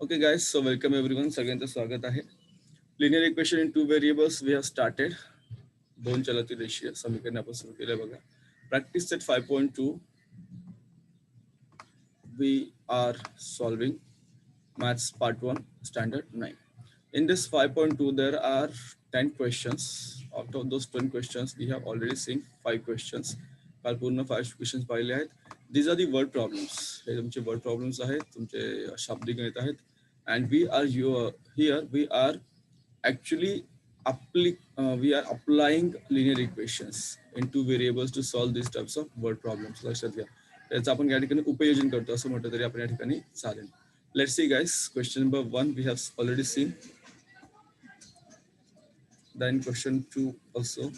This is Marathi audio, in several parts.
Okay, guys, so welcome everyone. सगळ्यांचं स्वागत आहे. Linear equation in two variables we have started दोन चलती रेषीय समीकरण आपण सुरू केलं बघा. Practice set five point two we are solving maths part one standard nine In this 5.2, there are 10 questions. Out of those 10 questions, we have already seen five questions. काल पूर्ण फाईव्ह क्वेश्चन्स पाहिले आहेत. These are the word problems हे तुमचे वर्ड प्रॉब्लेम्स आहेत. तुमचे शाब्दिक गणित आहेत. And we are you here we are actually apply uh, we are applying linear equations into variables to solve these types of word problems. लक्षात घ्या त्याचं आपण या ठिकाणी उपयोजन करतो असं म्हटलं तरी आपण या ठिकाणी चालेल let's see guys question number one we have already seen then question two also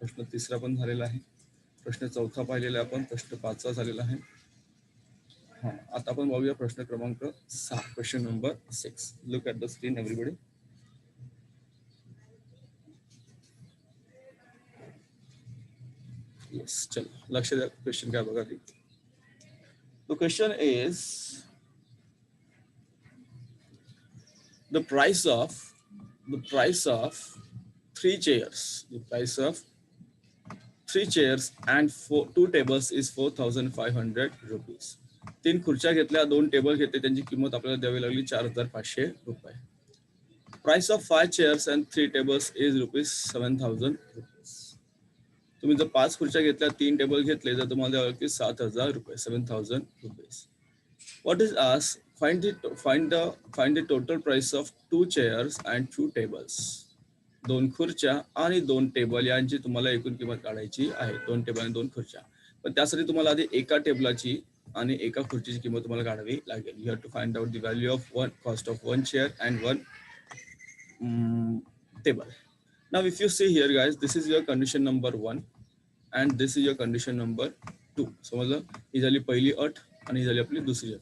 प्रश्न तिसरा पण झालेला आहे. प्रश्न चौथा पाहिलेला आहे आपण. प्रश्न पाचवा झालेला आहे. हा आता आपण बघूया प्रश्न क्रमांक सहा question number six look at the screen everybody yes चल लक्ष द्या क्वेश्चन काय बघा ती. The question is the price of the price of three chairs the price of three chairs and four two tables is four thousand five hundred rupees तीन खुर्च्या घेतल्या दोन टेबल घेतले त्यांची किंमत आपल्याला द्यावी लागली चार हजार पाचशे रुपये. Price of five chairs and three tables is rupees seven thousand rupees तुम्ही जर पाच खुर्च्या घेतल्या तीन टेबल घेतले तर तुम्हाला द्यावं लागतील सात हजार रुपये seven thousand rupees what is as find the find the find the total price of two chairs and two tables दोन खुर्च्या आणि दोन टेबल यांची तुम्हाला एकूण किंमत काढायची आहे. दोन टेबल आणि दोन खुर्च्या. पण त्यासाठी तुम्हाला आधी एका टेबलाची आणि एका खुर्चीची किंमत तुम्हाला काढावी लागेल. You have to find out the value of one cost of one chair and one table now if you see here guys this is your condition number one and this is your condition number two समजलं? ही झाली पहिली अट आणि ही झाली आपली दुसरी अट.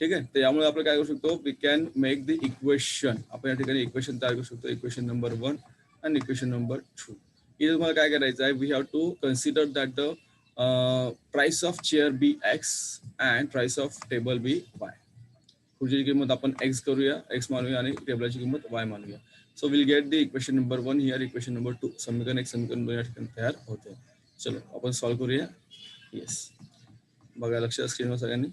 ठीक आहे? तर यामुळे आपण काय करू शकतो? We can make the equation आपण या ठिकाणी इक्वेशन तयार करू शकतो. Equation number one and equation number two इथे तुम्हाला काय करायचं आहे? We have to consider that the price of chair be X and price of table be Y खुर्चीची किंमत आपण एक्स करूया एक्स मानूया आणि टेबलाची किंमत वाय मानूया so will get the equation number one here equation number two समीकरण एक समीकरण दोन या ठिकाणी तयार होते चलो आपण सॉल्व्ह करूया येस बघा लक्ष स्क्रीनवर सगळ्यांनी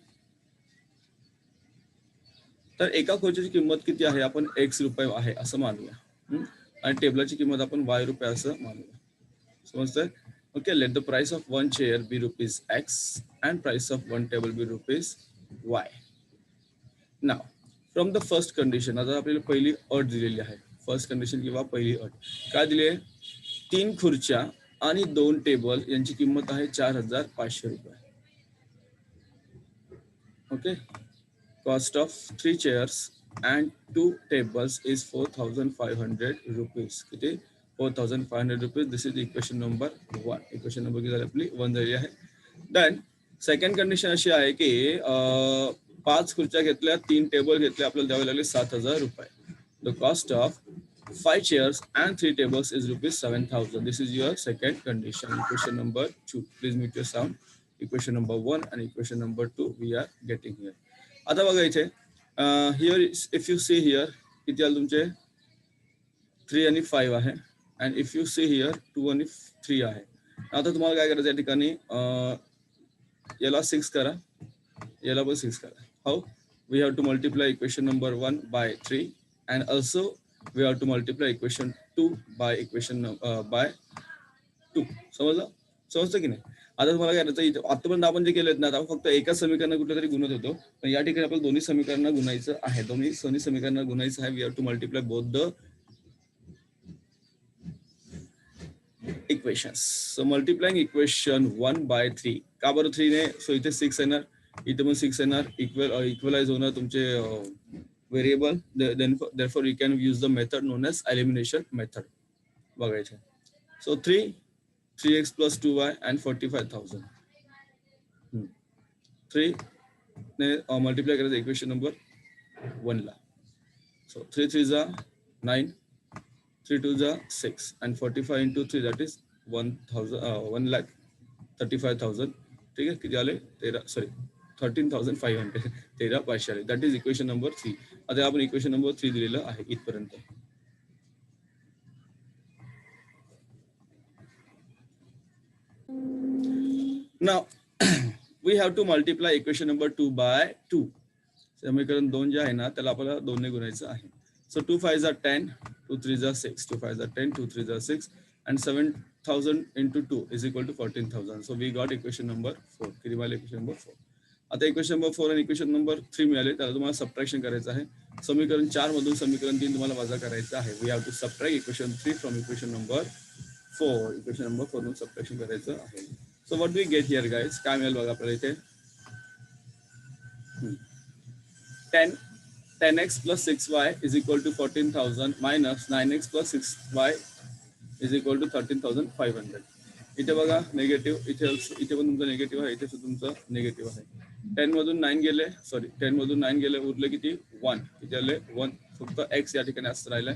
तर एका खुर्चीची किंमत किती आहे आपण एक्स रुपये आहे असं मानूया आणि टेबलाची किंमत आपण वाय रुपये असं मानूया समजतंय okay let the price of one chair be rupees X and price of one table be rupees Y now from the first condition आता आपल्याला पहिली अट दिलेली आहे फर्स्ट कंडिशन किंवा पहिली अट काय दिली आहे तीन खुर्च्या आणि दोन टेबल यांची किंमत आहे चार हजार पाचशे रुपये. Okay cost of three chairs and two tables is four thousand five hundred rupees किती? Four thousand five hundred rupees this is equation number one equation number किती झाली आपली वन झाली आहे डन सेकंड कंडिशन अशी आहे की पाच खुर्च्या घेतल्या तीन टेबल घेतल्या आपल्याला द्यावे लागले सात हजार रुपये the cost of five chairs and three tables is rupees seven thousand this is your second condition equation number two please meet your sound equation number one आणि equation number two we are getting here आता बघा इथे here if you see here किती आलं तुमचे थ्री आणि फाईव्ह आहे and if you see here two आणि थ्री आहे आता तुम्हाला काय करायचं या ठिकाणी याला सिक्स करा। याला पण सिक्स करा। How we have to multiply equation number one by three and also we have to multiply equation two by equation by two समजलं समजतं की नाही? आता तुम्हाला काय करायचं आतापर्यंत आपण जे केलेत ना आता फक्त एका समीकरण कुठलं तरी गुणत होतो. पण या ठिकाणी आपल्याला दोन्ही समीकरणं गुणायचं आहे. दोन्ही दोन्ही समीकरणं गुणायचं आहे. We have to multiply both the equations so multiplying equation one by three का बरं थ्री ने? सो इथे सिक्स येणार इथे पण सिक्स येणार इक्वल इक्वलाइज होणार तुमचे variable therefore you can use the method known as elimination method. बघायचे. So three three X plus two Y and forty five thousand three ने मल्टिप्लाय करायचं इक्वेशन नंबर वनला सो थ्री थ्री जा नाईन थ्री टू जा six and forty into into three is is one thousand one lakh thirty thousand ठीक आहे किती आले तेरा sorry thirteen thousand five hundred तेरा पाचशे आले that is equation number three आता आपण इक्वेशन नंबर थ्री दिलेलं आहे इथपर्यंत. Now, we have to multiply equation number 2 by 2. समीकरण दोन जे आहे ना त्याला आपल्याला दोनने गुणायचं आहे. सो टू फाय जा टेन टू थ्री जा सिक्स टू फाय जा टेन टू थ्री जा six and seven thousand into two is equal to fourteen thousand so we got equation number four किती मिळाले इक्वेशन नंबर फोर आता इक्वेशन नंबर फोर आणि इक्वेशन नंबर थ्री मिळाले त्याला तुम्हाला सबट्रॅक्शन करायचं आहे. समीकरण चार मधून समीकरण तीन तुम्हाला वजा करायचं आहे. We have to subtract equation three from equation number four equation number four मधून सबट्रॅक्शन करायचं आहे. So what we get here guys काय मिळेल बघा आपल्याला इथे? Ten ten X plus six equal is equal to fourteen thousand minus nine X plus six is equal to thirteen thousand five hundred इथे बघा निगेटिव्ह इथे इथे पण तुमचं निगेटिव्ह आहे. इथे सुद्धा तुमचं निगेटिव्ह आहे. टेन मधून नाईन गेले सॉरी टेन मधून नाईन गेले उरले किती? वन इथे आले वन फक्त एक्स या ठिकाणी असं राहिलंय.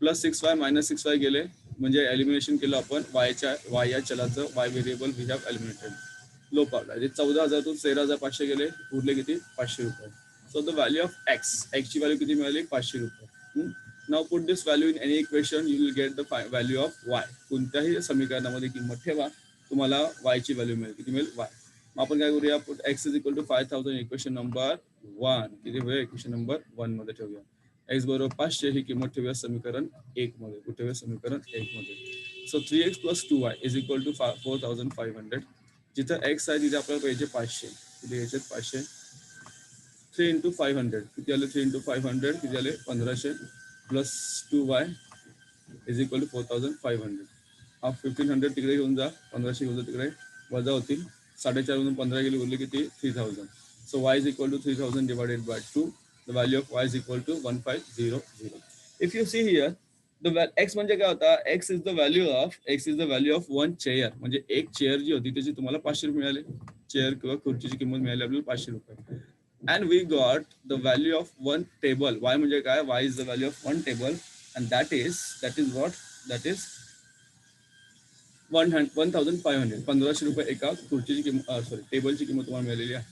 Plus six Y minus six Y गेले. म्हणजे एलिमिनेशन केलं आपण. वायच्या वाय या चलाचं Y variable we have eliminated low पावला चौदा हजारातून तेरा हजार पाचशे गेले. उरले किती? पाचशे रुपये. So the value of X एक्सची value किती मिळाली पाचशे रुपये. Now put this value in any equation you will get the value of Y कोणत्याही समीकरणामध्ये किंमत ठेवा तुम्हाला y ची व्हॅल्यू मिळेल. किती मिळेल? वाय मग आपण काय करूया? Put X is equal to five thousand equation number one किती होईल इक्वेशन नंबर वनमध्ये ठेवूया. एक्स बरोबर पाचशे ही किंमत ठेवूया समीकरण एक मध्ये. कुठे ठेवूया? समीकरण एक मध्ये. So three X plus two Y is equal to four thousand five hundred जिथं एक्स आहे तिथे आपल्याला पाहिजे पाचशे. किती घ्यायचे? पाचशे. थ्री इंटू फाईव्ह हंड्रेड किती आले? थ्री इंटू फाईव्ह हंड्रेड किती आले? पंधराशे plus two Y is equal to four thousand five hundred हा फिफ्टीन हंड्रेड तिकडे घेऊन जा. पंधराशे घेऊन जा तिकडे. वजा होतील. साडेचारमधून पंधरा गेले उरले किती? Three thousand so Y is equal to three thousand divided by two the value of Y is equal to one five zero zero if you see here the X म्हणजे काय होता? X is the value of X is the value of one chair म्हणजे एक चेअर जी होती त्याची तुम्हाला पाचशे रुपये मिळाले. चेअर किंवा खुर्चीची किंमत मिळाली आपल्याला पाचशे रुपये. And we got the value of one table Y म्हणजे काय? Y is the value of one table and that is that is what that is one hund one thousand five hundred पंधराशे रुपये एका खुर्चीची किंमत सॉरी टेबलची किंमत तुम्हाला मिळालेली आहे.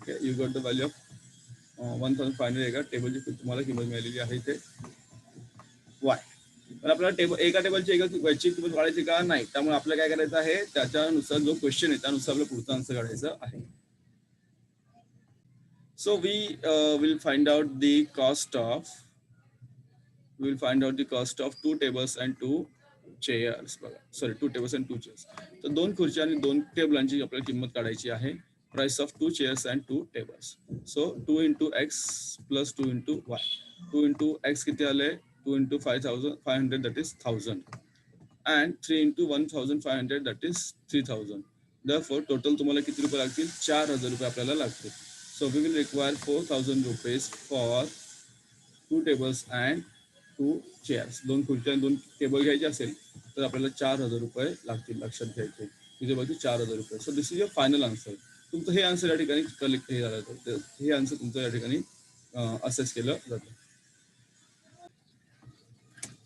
Okay you got the value of one thousand five hundred एका टेबलची तुम्हाला किंमत मिळालेली आहे इथे. वाय पण आपल्याला टेबल एका टेबलची एका याची किंमत वाढायची का? नाही. त्यामुळे आपल्याला काय करायचं आहे? त्याच्यानुसार जो क्वेश्चन आहे त्यानुसार आपलं पुढचा आन्सर काढायचं आहे. So we will find out the cost of we will find out the cost of two tables and two chairs. बघा sorry two tables and two chairs तर दोन खुर्च्या आणि दोन टेबलांची आपल्याला किंमत काढायची आहे. Price of two chairs and two tables so two into X plus two into Y two into X किती आले? Two into five thousand five hundred that is thousand and three into one thousand five hundred that is three thousand दर फोर टोटल तुम्हाला किती रुपये लागतील? चार हजार रुपये आपल्याला लागतील. So we will require four thousand rupees for two tables and two chairs दोन खुर्च्या आणि दोन टेबल घ्यायचे असेल तर आपल्याला चार हजार रुपये लागतील लक्षात घ्यायचे. तिथे बाकी चार हजार रुपये. So this is your final answer तुमचं हे आन्सर या ठिकाणी कलेक्ट हे झालं जातं. हे आन्सर तुमचं या ठिकाणी असेस केलं जातं.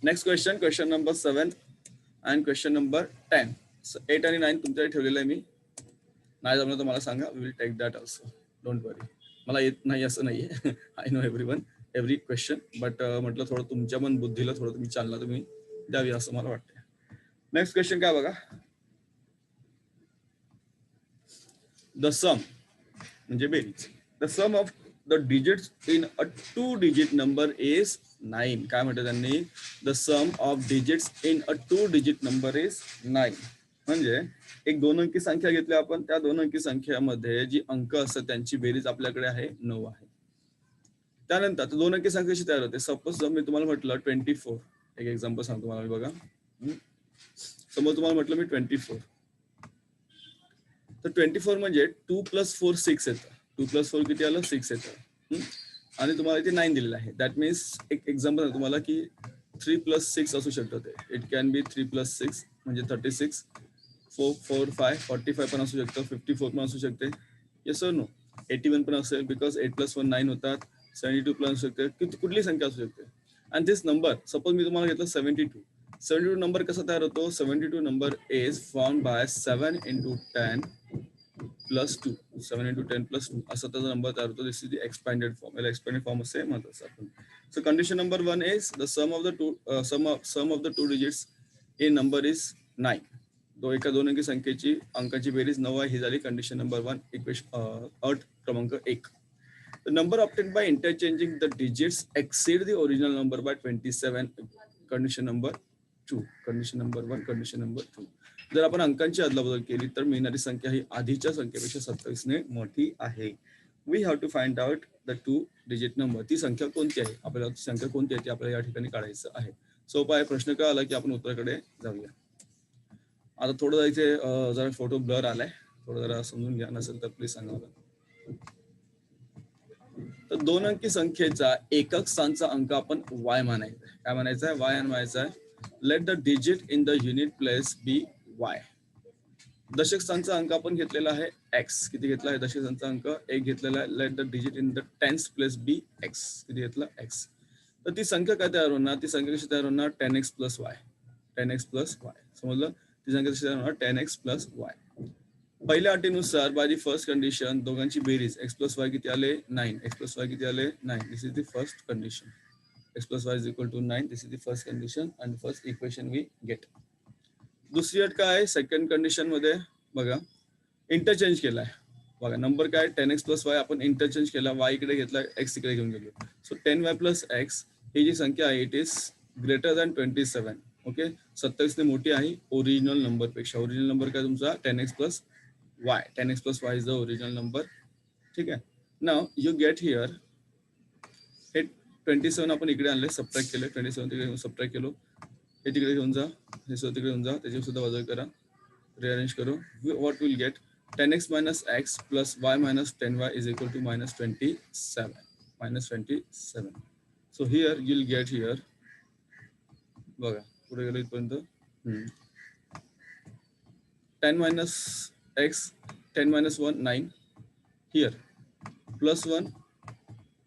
Next question question number seven and question number ten eight आणि नाईन तुमच्याकडे ठेवलेलं आहे मी. नाही जमलं तर मला सांगा. Will take that also don't worry मला येत नाही असं नाहीये. I know every one every question but म्हटलं थोडं तुमच्या पण बुद्धीला थोडं तुम्ही चालना तुम्ही द्यावी असं मला वाटतं नेक्स्ट क्वेश्चन काय बघा? द सम म्हणजे बेरीज. The sum of the digit in a two digit number is nine काय म्हणतात त्यांनी? The sum of digits in a two digit number is nine म्हणजे एक दोन अंकी संख्या घेतली आपण त्या दोन अंकी संख्यामध्ये जी अंक असतात त्यांची बेरीज आपल्याकडे आहे नऊ आहे. त्यानंतर दोन अंकी संख्या कशी तयार होते. सपोज जर मी तुम्हाला म्हटलं ट्वेंटी फोर एक एक्झाम्पल सांगतो तुम्हाला मी बघा. समोर तुम्हाला म्हटलं मी ट्वेंटी फोर तर ट्वेंटी फोर म्हणजे टू प्लस फोर सिक्स येतं. टू प्लस फोर किती आलं? सिक्स येतं. आणि तुम्हाला इथे नाईन दिलेलं आहे. दॅट मीन्स एक एक्झाम्पल तुम्हाला की थ्री प्लस सिक्स असू शकतं ते. It can be three plus six म्हणजे thirty six four four five forty five पण असू शकतं फिफ्टी फोर पण असू शकते. येस नो एटी वन पण असेल because eight plus one nine होतात. सेव्हन्टी टू पण असू शकते. कुठली संख्या असू शकते. आणि दिस नंबर सपोज मी तुम्हाला घेतलं seventy two seventy two number कसा तयार होतो? Seventy two number is form by seven into ten plus two seven into ten plus two असा त्याचा नंबर तयार होतो. This is the expanded form याला एक्सपॅन्डेड फॉर्म असे म्हणतात आपण. So condition number one is the sum of the two sum of sum of the two digits in number is nine दो एका दोन अंकी संख्येची अंकाची बेरीज नऊ आहे ही झाली कंडिशन नंबर वन इक्वेशन अट क्रमांक एक number opted by interchanging the digits digits exceed the original number by 27. Condition number two. Condition number one. Condition number two. जर आपण अंकांची अदलाबदल केली तर मिळणारी संख्या ही आधीच्या संख्येपेक्षा सत्तावीसने मोठी आहे we have to find out the two digit number ती संख्या कोणती आहे आपल्याला संख्या कोणती आहे ती आपल्याला या ठिकाणी काढायचं आहे सोपा आहे प्रश्न काय आला की आपण उत्तराकडे जाऊया आता थोडं इथे जरा फोटो ब्लर आलाय. थोडं जरा समजून घ्या नसेल तर प्लीज सांगा तर दोन अंकी संख्येचा एकक स्थानचा अंक आपण वाय मानायचा काय म्हणायचं आहे? वाय आणवायचा आहे. Let the digit in the unit place be y दशक स्थानचा अंक आपण घेतलेला आहे एक्स किती घेतला आहे? दशक स्थानचा अंक एक घेतलेला आहे. Let the digit in the tens place be x किती घेतला? एक्स तर ती संख्या काय तयार होणार? ती संख्या कशी तयार होणार? Ten x plus y ten x plus y समजलं? ती संख्या कशी होणार टेन एक्स प्लस वाय पहिल्या अटीनुसार बाय दी फर्स्ट कंडिशन दोघांची बेरीज. एक्स प्लस वाय किती आले? नाईन एक्स प्लस वाय किती आले? Nine this is the first condition x plus y is equal to nine this is the first condition and first equation we get दुसरी अट काय? आहे सेकंड कंडिशनमध्ये बघा. इंटरचेंज केलाय. बघा नंबर काय? टेन एक्स प्लस वाय आपण इंटरचेंज केला. वाय इकडे घेतला एक्स इकडे घेऊन गेलो. So ten y plus x ही जी संख्या आहे it is greater than twenty seven okay? सत्तावीसने मोठी आहे ओरिजिनल नंबरपेक्षा. ओरिजिनल नंबर काय तुमचा? Ten x plus y ten x plus y is the original number ठीक आहे? नाव यू गेट हिअर हे ट्वेंटी सेवन आपण इकडे आणले सबट्रॅक्ट केले. ट्वेंटी सेवन तिकडे सबट्रॅक्ट केलो. हे तिकडे घेऊन जा. हे सुद्धा तिकडे घेऊन जा. त्याची सुद्धा वजा करा. रिअरेंज करू. What will get ten x minus x plus y minus ten y is equal to minus twenty seven minus twenty seven so here you'll get here बघा. पुढे गेलो इथपर्यंत. Ten minus x ten minus one nine. Here. Plus one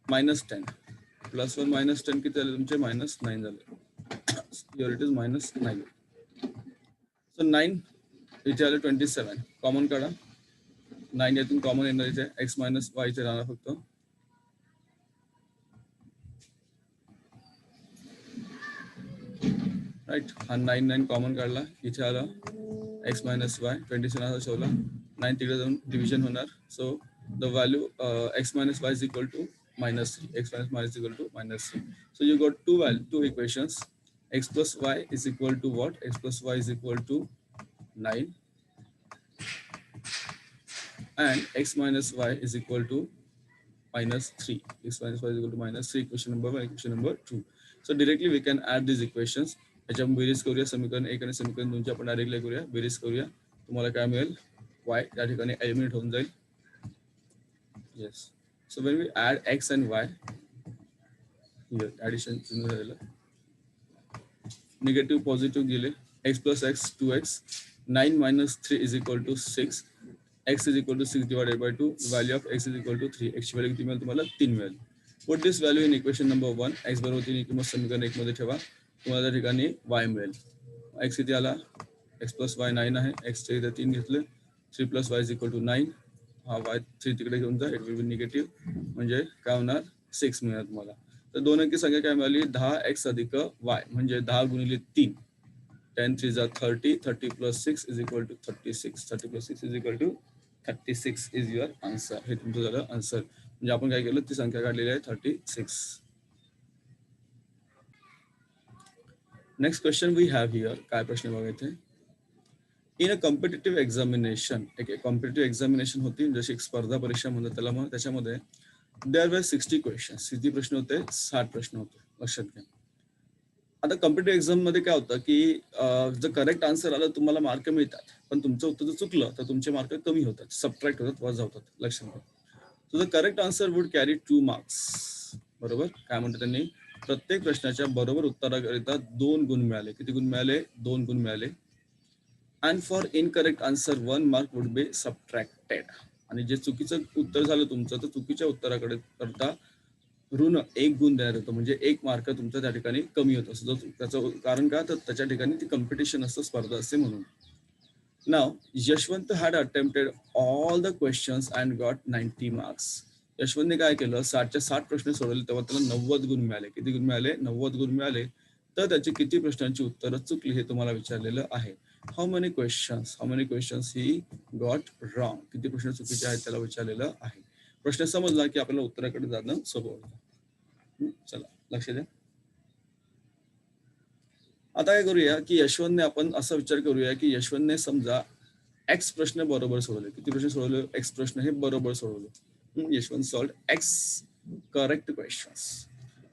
minus ten. Plus one minus ten किती झाले तुमचे? मायनस नाईन झाले. Here it is minus nine. So nine इथे आले ट्वेंटी सेवन. कॉमन काढा. नाईन यातून कॉमन येणार इथे. एक्स मायनस वायचे राहणार फक्त. राईट हा नाईन नाईन कॉमन काढला इथे आला x minus y twenty seven असा ठेवला नाईन तिकडे जाऊन डिव्हिजन होणार so the value x minus y is equal to minus three x minus minus equal to minus three so you got two value two equations x plus y is equal to what x plus y is equal to nine and x minus y is equal to minus 3 x minus y is equal to minus 3 equation number 1 equation number 2 so directly we can add these equations याच्या बेरीज करूया. समीकरण एक आणि समीकरण दोनच्या आपण डायरेक्टली करूया. बेरीज करूया. तुम्हाला काय मिळेल? वाय त्या ठिकाणी एलिमिनेट होऊन जाईल. Yes so when we add x and y addition झालेलं. निगेटिव्ह पॉझिटिव्ह गेले. X plus x two x nine minus three is equal to six x is equal to six divided by two value of x is equal to three एक्सची value किती मिळेल? तुम्हाला तीन मिळेल. Put this value in equation number one x बरोबर तीन किंमत समीकरण एक मध्ये ठेवा. तुम्हाला त्या ठिकाणी वाय मिळेल. एक्स किती आला? एक्स प्लस वाय नाईन आहे. एक्सच्या इथे तीन घेतले. Three plus y is equal to nine हा वाय थ्री तिकडे घेऊन जा. इट विल बी निगेटिव्ह म्हणजे काय होणार? सिक्स मिळणार तुम्हाला. तर दोन अंकी संख्या काय मिळाली? दहा एक्स अधिक वाय म्हणजे दहा गुणिले तीन. टेन थ्री जा thirty thirty plus six is equal to thirty six thirty plus six is equal to thirty six is your answer हे तुमचं झालं आन्सर म्हणजे आपण काय केलं? ती संख्या काढलेली आहे thirty six next question we have here काय प्रश्न बघा इथे? इन अ कॉम्पिटेटिव्ह एक्झामिनेशन एक कॉम्पिटेटिव्ह एक्झामिनेशन होती जशी एक स्पर्धा परीक्षा म्हणतात त्याला मग त्याच्यामध्ये देअर वेर सिक्स्टी क्वेश्चन किती प्रश्न होते साठ प्रश्न होते. लक्षात घ्या. आता कॉम्पिटेटिव्ह एक्झाममध्ये काय होतं की जर करेक्ट आन्सर आलं तुम्हाला मार्क मिळतात. पण तुमचं उत्तर जर चुकलं तर तुमचे मार्क कमी होतात सबट्रॅक्ट होतात वजा होतात. लक्षात घ्या. So the correct answer would carry two marks बरोबर? काय म्हणतात त्यांनी? प्रत्येक प्रश्नाच्या बरोबर उत्तराकरिता दोन गुण मिळाले. किती गुण मिळाले? दोन गुण मिळाले. And for incorrect answer one mark would be subtracted आणि जे चुकीचं उत्तर झालं तुमचं तर चुकीच्या उत्तराकडे करता ऋण एक गुण देण्यात येतो. म्हणजे एक मार्क तुमचा त्या ठिकाणी कमी होत असतो. त्याचं कारण का? तर त्याच्या ठिकाणी ती कॉम्पिटिशन असतं स्पर्धा असते म्हणून. Now Yashwant had attempted all the questions and got ninety marks यशवंतने काय केलं? साठच्या साठ प्रश्न सोडवले तेव्हा त्याला नव्वद गुण मिळाले. किती गुण मिळाले? नव्वद गुण मिळाले. तर त्याची किती प्रश्नांची उत्तरं चुकली हे तुम्हाला विचारलेलं आहे. How many questions how many questions he got wrong किती प्रश्न चुकीचे आहेत त्याला विचारलेलं आहे. प्रश्न समजला की आपल्याला उत्तराकडे जाणं सोपं होतं. चला लक्ष द्या. आता काय करूया की यशवंतने आपण असा विचार करूया की यशवंतने समजा एक्स प्रश्न बरोबर सोडवले. किती प्रश्न सोडवले? एक्स प्रश्न हे बरोबर सोडवले. Yashwant solved x correct questions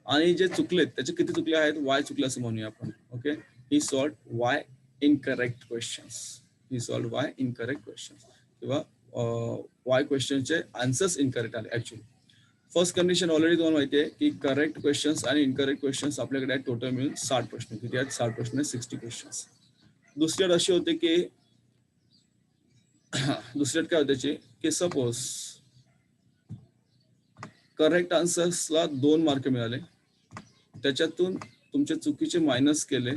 आणि जे चुकलेत त्याचे किती चुकले आहेत? वाय चुकले असं म्हणूया आपण okay he solved y incorrect questions he solved y incorrect questions किंवा वाय क्वेश्चनचे आन्सर्स इनकरेक्ट आले ऍक्च्युली फर्स्ट कंडिशन ऑलरेडी तुम्हाला माहिती आहे की करेक्ट क्वेश्चन्स आणि इनकरेक्ट क्वेश्चन्स आपल्याकडे आहेत टोटल मिळून साठ प्रश्न. किती आहेत? साठ प्रश्न सिक्स्टी क्वेश्चन्स अट अशी होते की दुसऱ्यात काय होत्याची की सपोज करेक्ट आन्सर्सला दोन मार्क मिळाले. त्याच्यातून तुमचे चुकीचे मायनस केले.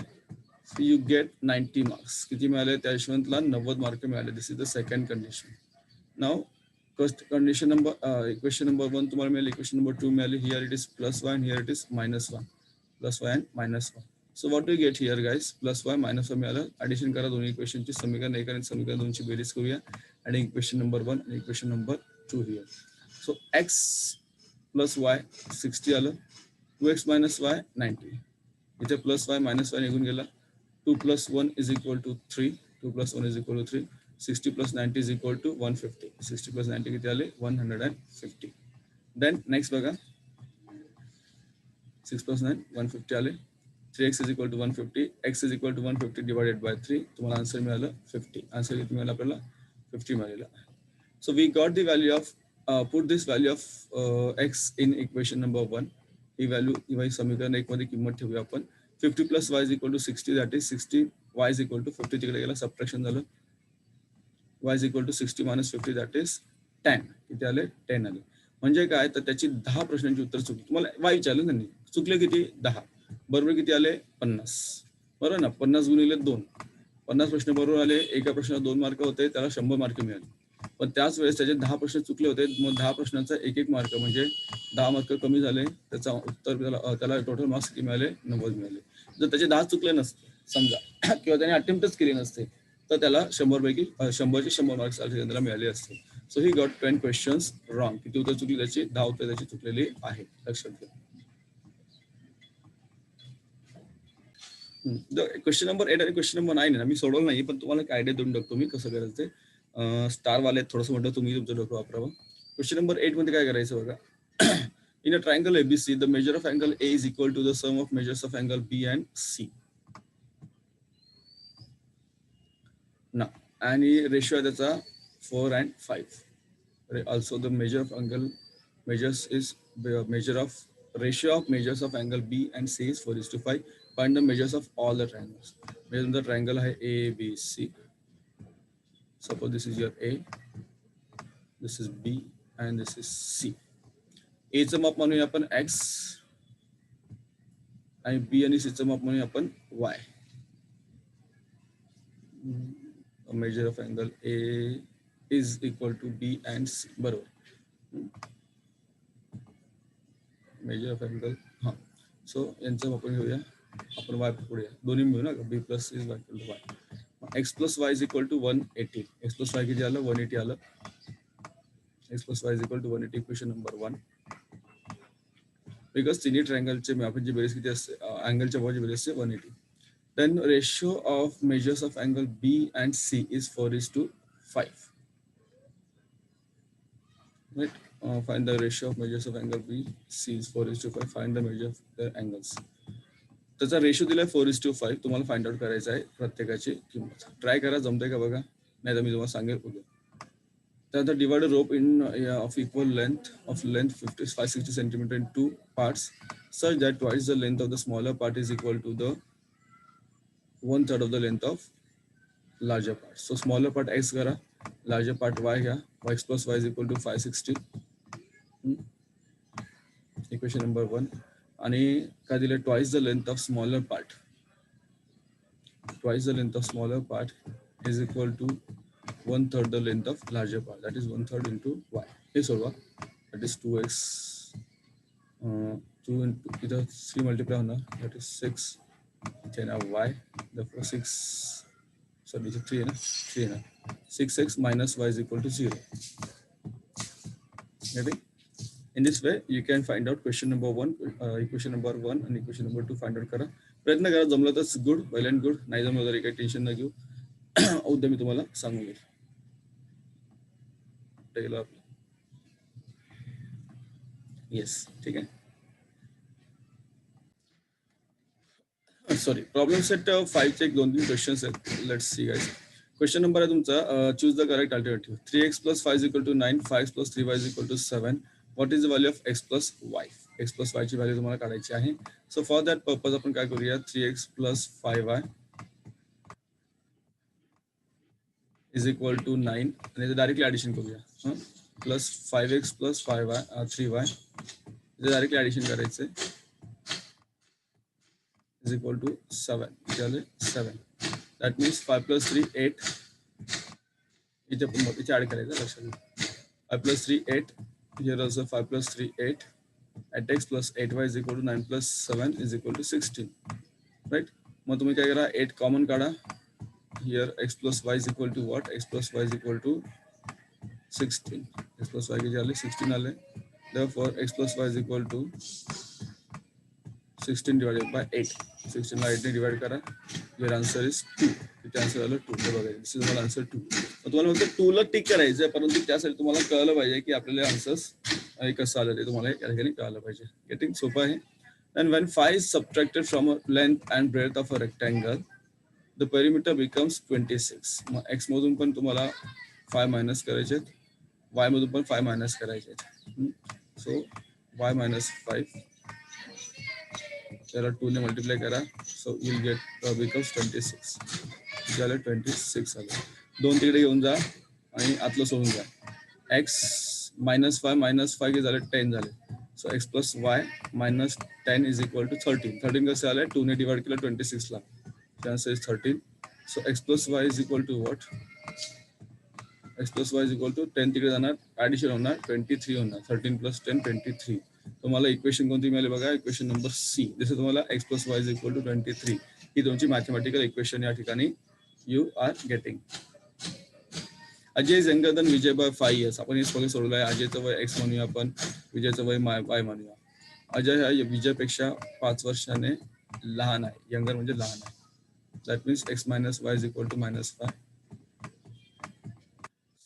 यू गेट नाईन्टी मार्क्स किती मिळाले? त्या यशवंतला नव्वद मार्क मिळाले. This is the second condition now first condition number equation number one तुम्हाला मिळाली. इक्वेशन नंबर टू मिळाली. Here it is plus y here it is minus one plus y and minus one so what you get here guys plus y minus one मिळालं. ऍडिशन करा दोन्ही इक्वेशनची समीकरण एक आणि समीकरण दोनची बेरीज करूया. आणि इक्वेशन नंबर वन आणि equation number two here so x plus y sixty आलं. Two x minus y ninety इथे प्लस वाय मायनस वाय निघून गेला. Two plus one is equal to three two plus one is equal to three sixty plus ninety is equal to one fifty sixty plus ninety किती आले? One hundred and fifty then next बघा. Six plus nine one fifty आले. Three x is equal to one fifty x is equal to one fifty divided by three तुम्हाला आन्सर मिळालं फिफ्टी आन्सर किती मिळालं आपल्याला? फिफ्टी मिळालेला so we got the value of put this value of x in equation number one he value किंवा ही समीकरण एक मध्ये किंमत ठेवूया आपण. Fifty plus y is equal to sixty that is sixty y is equal to fifty तिकडे गेला सबट्रॅक्शन झालं. Y is equal to sixty minus fifty that is ten किती आले? टेन आले. म्हणजे काय? तर त्याची दहा प्रश्नांची उत्तर चुकली. तुम्हाला वाय विचारलं त्यांनी. चुकले किती? दहा. बरोबर किती आले? पन्नास. बरोबर ना? पन्नास गुणिले दोन. पन्नास प्रश्न बरोबर आले. एका प्रश्नाला दोन मार्क होते. त्याला शंभर मार्क मिळाले. पण त्याच वेळेस त्याचे दहा प्रश्न चुकले होते. मग दहा प्रश्नांचा एक एक मार्क म्हणजे दहा मार्क कमी झाले. त्याचा उत्तर त्याला त्याला टोटल मार्क्स किती मिळाले? नव्वद मिळाले. जर त्याचे दहा चुकले नसते समजा किंवा त्याने अटेम्प्टच केली नसते तर त्याला शंभर पैकी शंभरचे शंभर मार्क्स त्याला मिळाले असते. So he got ten questions wrong किती उत्तर चुकली त्याची? दहा उत्तर त्याची चुकलेली आहे. लक्षात घ्या. क्वेश्चन नंबर एट आणि क्वेश्चन नंबर नाईन मी सोडवलं नाही पण तुम्हाला एक आयडिया देऊन टाकतो मी कसं करायचं ते. स्टार वाले थोडंसं म्हणतो तुम्ही तुमचं डोकं वापरावं. क्वेश्चन नंबर एटमध्ये काय करायचं बघा. In a triangle ABC the measure of angle A is equal to the sum of measures of angle B and C ना आणि रेशो आहे त्याचा four and five also the measure of angle measures is measure of ratio of measures of angle B and C is four is to five find the measures of all the triangles. Measure the triangle A, B, C. Suppose this is your A, this is B, and this is C. A चं माप म्हणूया आपण X आणि B आणि C चं माप म्हणूया आपण Y. A measure of angle A is equal to B and C. बरोबर. Measure of angle हा. सो यांचं माप आपण घेऊया आपण वाय पुढे दोन्ही मिळू ना B plus is y to y X plus y is equal to one eighty. X plus y किती आलं? वन एटी आलं. X plus y is equal to one eighty equation number one because तिन्ही ट्रायंगलचे आपण बेरीज किती असते? अँगलच्या भावाची बेरीज असते one eighty. Then ratio of measures of angle B and C is four is to five right? Uh, find the ratio of measures of angle b c is 4 is to 5 find the measure of their angles. त्याचा रेशो दिलाय फोर इज टू फाईव्ह तुम्हाला फाइंड आउट करायचं आहे प्रत्येकाची किंमत. ट्राय करा जमते का बघा? नाही तर मी तुम्हाला सांगेल उद्या. त्यानंतर divide rope in of equal length of length fifty five sixty centimetre in two parts such that twice the length of the smaller part is equal to the one third of the length of larger part so smaller part x करा लार्जर पार्ट वाय घ्या. Y x plus y is equal to five sixty equation number one आणि काय दिलं? Twice the length of smaller part twice the length of smaller part is equal to one third the length of larger part that is one third into y हे सोडवा that is two x two into इथं थ्री मल्टिप्लाय होणार दॅट इज सिक्स इथे ना वाय द सिक्स सॉरी इथे थ्री आहे ना थ्री आहे ना six x minus y is equal to zero Getting? In this way, you can find out question number one, uh, equation number one and equation number two find out करा. प्रयत्न करा जमलं तर गुड वेल अँड गुड नाही जमलं तरी काही टेन्शन न घेऊ. उद्या मी तुम्हाला सांगून घेईल येस ठीक आहे. सॉरी प्रॉब्लेम सेट फाईव्हचे एक दोन तीन क्वेश्चन्स आहेत. Let's see guys question number आहे तुमचा choose the correct alternative three x plus five equal to nine five plus three y equal to seven what is the value of x plus y x plus वायची value तुम्हाला काढायची आहे. सो फॉर दॅट पर्पज आपण काय करूया? Three x plus five y is equal to nine आणि डायरेक्टली ॲडिशन करूया. Plus five x plus five y three y directly addition करायचं इज इक्वल टू सेवन झाले seven that means five plus three eight इथे पण इथे ॲड करायचं लक्षात घ्या five plus three eight here also five plus three eight at x plus eight y is equal to nine plus seven is equal to sixteen right मग तुम्ही काय करा एट कॉमन काढा here x plus y is equal to what x plus y is equal to sixteen x plus y किती आले सिक्स्टीन आले for x plus y is equal to sixteen divided by eight सिक्स्टीनला एटने divide करा युअर आन्सर इज टू तिथे आन्सर आलं टू हे बघा दिस इज मला आन्सर टू तुम्हाला फक्त टूला टिक करायचं परंतु त्यासाठी तुम्हाला कळलं पाहिजे की आपल्याला आन्सर्स कसं आलं ते तुम्हाला या ठिकाणी कळलं पाहिजे. गेटिंग सोपं आहे. And when five is subtracted from a length and breadth of a rectangle the perimeter becomes twenty six मग एक्स मधून पण तुम्हाला फाय मायनस करायचे आहेत. वाय मधून पण फाय मायनस करायचे आहेत. सो वाय मायनस फाईव्ह त्याला टू ने मल्टिप्लाय करा. So will get becomes twenty six झालं ट्वेंटी सिक्स आलं. दोन तिकडे घेऊन जा आणि आतलं सोडून जा x minus five minus five झाले टेन झाले. So x plus y minus ten is equal to thirteen thirteen कसं आलं? टू ने डिवाइड केलं twenty सिक्सला answer is thirteen so x plus y is equal to what x plus y is equal to ten तिकडे जाणार. ॲडिशन होणार ट्वेंटी थ्री होणार. Thirteen plus ten twenty three तुम्हाला इक्वेशन कोणती मिळाली बघा? इक्वेशन नंबर सी जसं तुम्हाला x plus y is equal to twenty three ही तुमची मॅथमॅटिकल इक्वेशन या ठिकाणी you are getting Ajay is younger than Vijay by five years आपण हे सगळे सोडलं आहे अजयचं वय एक्स म्हणूया आपण. विजयचं वय माय वाय म्हणूया. अजय हा विजयपेक्षा पाच वर्षाने लहान आहे. यंगर म्हणजे लहान आहे. That means x minus y is equal to minus five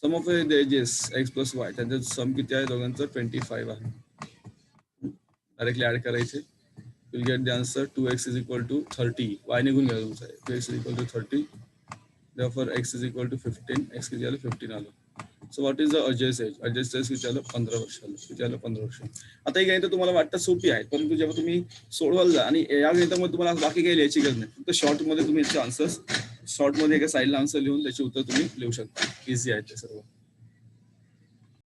sum of the ages x plus y त्यांचं सम किती आहे? दोघांचं ट्वेंटी फाईव्ह आहे. डायरेक्टली ऍड करायचे. Will get the answer two x is equal to thirty y निघून गेला तुमचा. Two x is equal to thirty therefore x is equal to 15 x किती आलं 15 आलं so what is the Ajay's age Ajay's age किती आलं पंधरा वर्ष आलं किती आलं पंधरा वर्ष आता ही गणित तुम्हाला वाटतं सोपी आहे परंतु जेव्हा तुम्ही सोडवाल जा आणि या गणितामध्ये तुम्हाला बाकी काही लिहायची गरज नाही फक्त शॉर्टमध्ये तुम्ही याचे आन्सर्स शॉर्टमध्ये एका साईडला आन्सर लिहून त्याचे उत्तर तुम्ही लिहू शकता. इझी आहे ते सर्व.